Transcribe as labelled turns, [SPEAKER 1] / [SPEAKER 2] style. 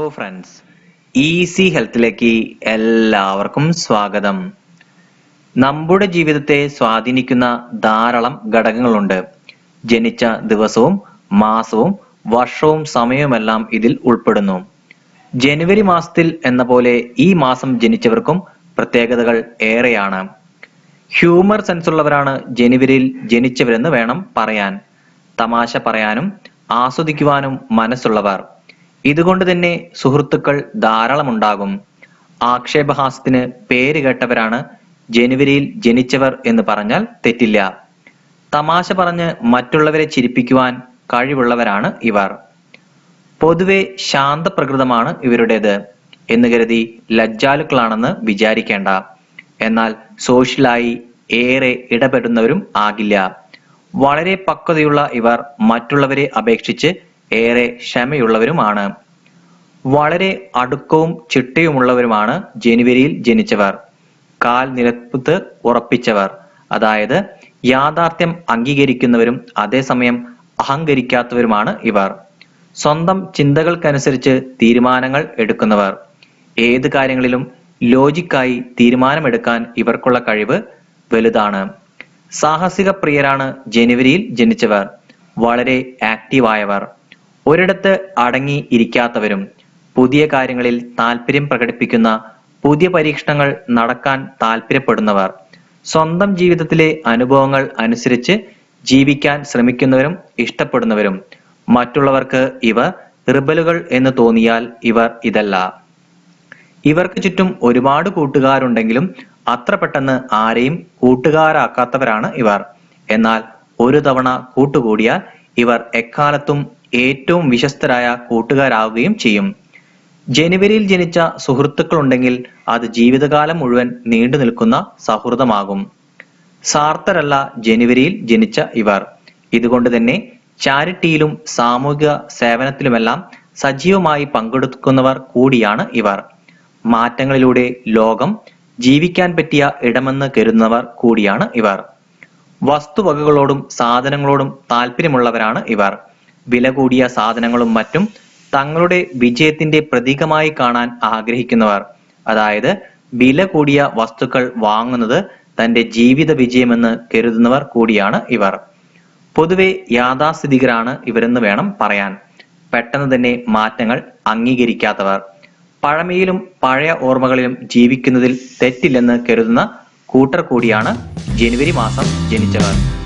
[SPEAKER 1] Hello friends easy ഹെൽത്തിലേക്ക് എല്ലാവർക്കും സ്വാഗതം. നമ്മുടെ ജീവിതത്തെ സ്വാധീനിക്കുന്ന ധാരാളം ഘടകങ്ങളുണ്ട്. ജനിച്ച ദിവസവും മാസവും വർഷവും സമയവുമെല്ലാം ഇതിൽ ഉൾപ്പെടുന്നു. ജനുവരി മാസത്തിൽ എന്ന പോലെ ഈ മാസം ജനിച്ചവർക്കും പ്രത്യേകതകൾ ഏറെയാണ്. ഹ്യൂമർ സെൻസ് ഉള്ളവരാണ് ജനുവരിയിൽ ജനിച്ചവരെന്ന് വേണം പറയാൻ. തമാശ പറയാനും ആസ്വദിക്കുവാനും മനസ്സുള്ളവർ. ഇതുകൊണ്ട് തന്നെ സുഹൃത്തുക്കൾ ധാരാളമുണ്ടാകും. ആക്ഷേപഹാസത്തിന് പേര് കേട്ടവരാണ് ജനുവരിയിൽ ജനിച്ചവർ എന്ന് പറഞ്ഞാൽ തെറ്റില്ല. തമാശ പറഞ്ഞ് മറ്റുള്ളവരെ ചിരിപ്പിക്കുവാൻ കഴിവുള്ളവരാണ് ഇവർ. പൊതുവെ ശാന്തപ്രകൃതമാണ് ഇവരുടേത് എന്ന് കരുതി ലജ്ജാലുക്കളാണെന്ന് വിചാരിക്കേണ്ട. എന്നാൽ സോഷ്യലായി ഏറെ ഇടപെടുന്നവരും ആകില്ല. വളരെ പക്വതയുള്ള ഇവർ മറ്റുള്ളവരെ അപേക്ഷിച്ച് ഏറെ ക്ഷമയുള്ളവരുമാണ്. വളരെ അടുക്കവും ചിട്ടയുമുള്ളവരുമാണ് ജനുവരിയിൽ ജനിച്ചവർ. കാൽ നിലത്ത് ഉറപ്പിച്ചവർ. അതായത് യാഥാർത്ഥ്യം അംഗീകരിക്കുന്നവരും അതേസമയം അഹങ്കരിക്കാത്തവരുമാണ് ഇവർ. സ്വന്തം ചിന്തകൾക്കനുസരിച്ച് തീരുമാനങ്ങൾ എടുക്കുന്നവർ. ഏത് കാര്യങ്ങളിലും ലോജിക്കായി തീരുമാനമെടുക്കാൻ ഇവർക്കുള്ള കഴിവ് വലുതാണ്. സാഹസിക പ്രിയരാണ് ജനുവരിയിൽ ജനിച്ചവർ. വളരെ ആക്റ്റീവായവർ. ഒരിടത്ത് അടങ്ങി ഇരിക്കാത്തവരും പുതിയ കാര്യങ്ങളിൽ താല്പര്യം പ്രകടിപ്പിക്കുന്ന പുതിയ പരീക്ഷണങ്ങൾ നടക്കാൻ താല്പര്യപ്പെടുന്നവർ സ്വന്തം ജീവിതത്തിലെ അനുഭവങ്ങൾ അനുസരിച്ച് ജീവിക്കാൻ ശ്രമിക്കുന്നവരും ഇഷ്ടപ്പെടുന്നവരും. മറ്റുള്ളവർക്ക് ഇവ റിബലുകൾ എന്ന് തോന്നിയാൽ ഇവർ ഇതല്ല. ഇവർക്ക് ചുറ്റും ഒരുപാട് കൂട്ടുകാരുണ്ടെങ്കിലും അത്ര പെട്ടെന്ന് ആരെയും കൂട്ടുകാരാക്കാത്തവരാണ് ഇവർ. എന്നാൽ ഒരു തവണ കൂട്ടുകൂടിയാൽ ഇവർ എക്കാലത്തും ഏറ്റവും വിശ്വസ്തരായ കൂട്ടുകാരാവുകയും ചെയ്യും. ജനുവരിയിൽ ജനിച്ച സുഹൃത്തുക്കളുണ്ടെങ്കിൽ അത് ജീവിതകാലം മുഴുവൻ നീണ്ടു നിൽക്കുന്ന സൗഹൃദമാകും. സാർത്ഥരല്ല ജനുവരിയിൽ ജനിച്ച ഇവർ. ഇതുകൊണ്ട് തന്നെ ചാരിറ്റിയിലും സാമൂഹിക സേവനത്തിലുമെല്ലാം സജീവമായി പങ്കെടുക്കുന്നവർ കൂടിയാണ് ഇവർ. മാറ്റങ്ങളിലൂടെ ലോകം ജീവിക്കാൻ പറ്റിയ ഇടമെന്ന് കരുതുന്നവർ കൂടിയാണ് ഇവർ. വസ്തുവകകളോടും സാധനങ്ങളോടും താല്പര്യമുള്ളവരാണ് ഇവർ. വില കൂടിയ സാധനങ്ങളും മറ്റും തങ്ങളുടെ വിജയത്തിന്റെ പ്രതീകമായി കാണാൻ ആഗ്രഹിക്കുന്നവർ. അതായത് വില കൂടിയ വസ്തുക്കൾ വാങ്ങുന്നത് തന്റെ ജീവിത വിജയമെന്ന് കരുതുന്നവർ കൂടിയാണ് ഇവർ. പൊതുവെ യാഥാസ്ഥിതികരാണ് ഇവരെന്ന് വേണം പറയാൻ. പെട്ടെന്ന് തന്നെ മാറ്റങ്ങൾ അംഗീകരിക്കാത്തവർ. പഴമയിലും പഴയ ഓർമ്മകളിലും ജീവിക്കുന്നതിൽ തെറ്റില്ലെന്ന് കരുതുന്ന കൂട്ടർ കൂടിയാണ് ജനുവരി മാസം ജനിച്ചവർ.